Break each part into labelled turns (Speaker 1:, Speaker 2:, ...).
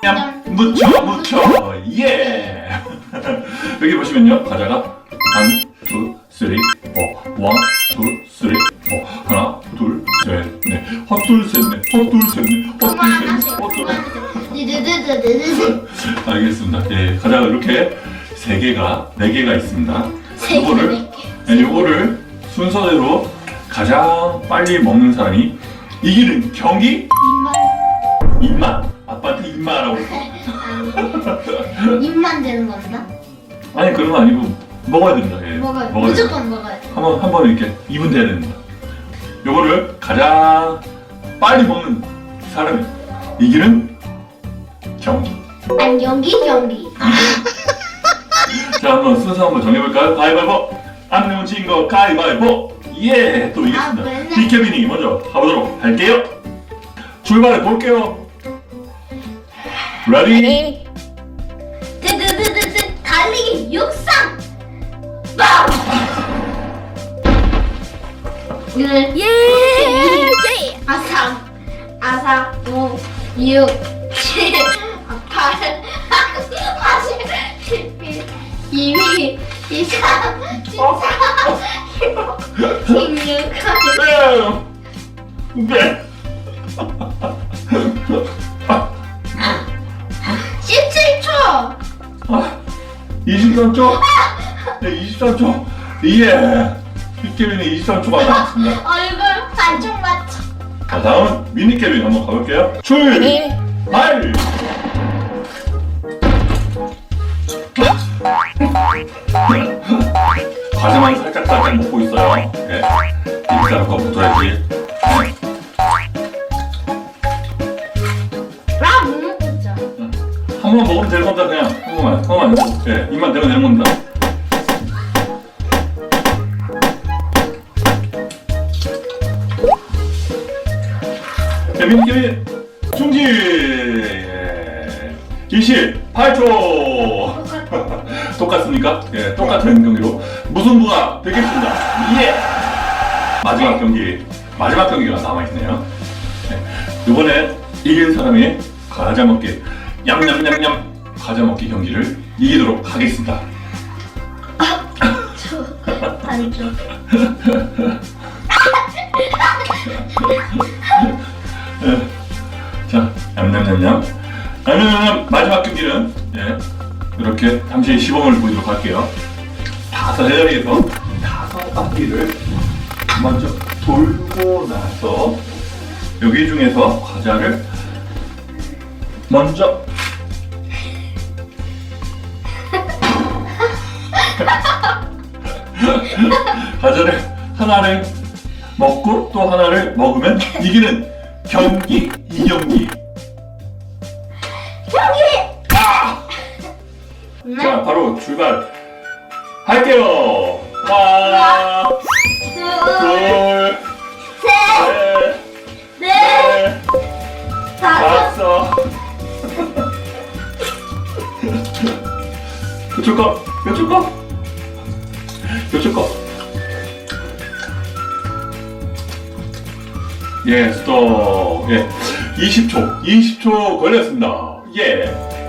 Speaker 1: 그냥 묻혀 묻혀. 예. 여기 보시면요. 과자가 한, 두, 쓰리, 어, 원, 투, 쓰리, 어, 하나, 둘, 셋, 넷, 헛둘, 셋, 넷, 헛둘, 셋, 넷, 알겠습니다. 예, 과자가 이렇게 세 개가, 네 개가 있습니다.
Speaker 2: 세 개,
Speaker 1: 요거를,
Speaker 2: 네
Speaker 1: 네, 요거를 순서대로 가장 빨리 먹는 사람이 이기는 경기 입맛. 아빠한테 입맛하고 있어.
Speaker 2: 입만 되는 겁니다.
Speaker 1: 아니 그런 거 아니고 먹어야 된다. 예.
Speaker 2: 먹어요.
Speaker 1: 먹어야 된다.
Speaker 2: 무조건 먹어야 돼.
Speaker 1: 한번 한번 이렇게 입은 돼야 됩니다. 요거를 가장 빨리 먹는 사람이 이기는 경기.
Speaker 2: 안 경기 경기.
Speaker 1: 자 한번 순서 한번 정해볼까요? 가위바위보. 안 내면 진거 가위바위보. 예, 또
Speaker 2: 아,
Speaker 1: 이겼습니다.
Speaker 2: 맨날.
Speaker 1: 비케빈이 먼저 가보도록 할게요. 출발해 볼게요. 레디?
Speaker 2: 드드드드드 달리기 육상. 빵! 오늘 예! 아삼 아사 오 육, 칠, 이위, 이삼, 십사, 십오, 십육,
Speaker 1: 네. 네.
Speaker 2: 십칠 초.
Speaker 1: 아, 23초? 네, 23초. 예. 비케빈이 23초가 남았습니다.
Speaker 2: 얼굴 반쪽 맞춰.
Speaker 1: 자, 다음은 미니케빈 한번 가볼게요. 출 발! 과자만 살짝 살짝 먹고 있어요. 네. 입가루 거 붙어야지.
Speaker 2: 아, 못 먹겠죠.
Speaker 1: 한 번만 먹으면 되는 겁니다, 그냥. 한 번만, 한 번만. 네, 입만 대면 되는 겁니다. 네, 미니케빈 중지! 28초! 똑같 습니까? 예, 똑같은 경기로 무승부가 되겠습니다. 예! 마지막 경기, 마지막 경기가 남아있네요. 네, 이번에 이긴 사람이 과자 먹기, 냠냠냠냠 과자 먹기 경기를 이기도록 하겠습니다.
Speaker 2: 저 반쪽.
Speaker 1: 예. 자, 냠냠냠냠. 냠냠냠 마지막 경기는 예, 이렇게 잠시 시범을 보이도록 할게요. 다섯 해자리에서 다섯 바퀴를 먼저 돌고 나서 여기 중에서 과자를 먼저 과자를 하나를 먹고 또 하나를 먹으면 이기는 경기 이경기
Speaker 2: 경기.
Speaker 1: 출발 할게요 하나
Speaker 2: 둘,
Speaker 1: 둘
Speaker 2: 셋,
Speaker 1: 셋
Speaker 2: 넷,
Speaker 1: 넷
Speaker 2: 다섯.
Speaker 1: 다섯 몇초 거? 몇초 거? 거? 예, 스톱. 예. 20초. 20초 걸렸습니다. 예.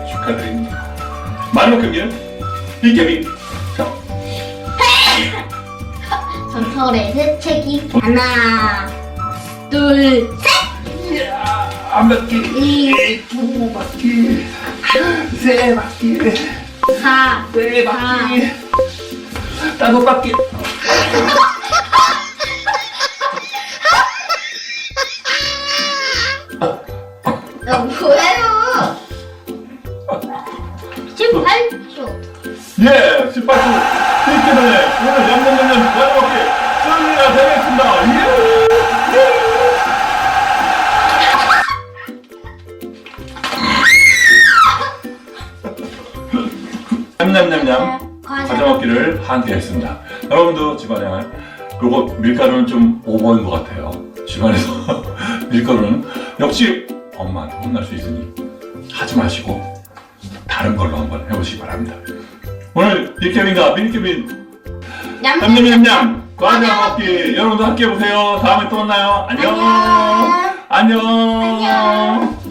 Speaker 1: 축하드립니다. 마지막 경기는 자,
Speaker 2: 전설의 새채기 하나, 둘, 셋.
Speaker 1: 한 바퀴, 두 바퀴, 세 바퀴,
Speaker 2: 사,
Speaker 1: 네 바퀴, 다섯 바퀴.
Speaker 2: 18초.
Speaker 1: 예, 18초. 비케비의 오늘 양념양념 마지막 경기 승리가 되겠습니다. 예. 냠냠냠냠 과자 먹기를 함께 했습니다. 여러분도 집안에 요거 밀가루는 좀 오버인 것 같아요. 집안에서 밀가루는 역시 엄마한테 혼날 수 있으니 하지 마시고 다른 걸로 한번 해보시기 바랍니다. 오늘 빅케빈과 미니케빈 냠냠냠냠 과자 먹기 여러분도 함께 해보세요. 다음에 또 만나요. 안녕.
Speaker 2: 안녕.
Speaker 1: 안녕.
Speaker 2: 안녕.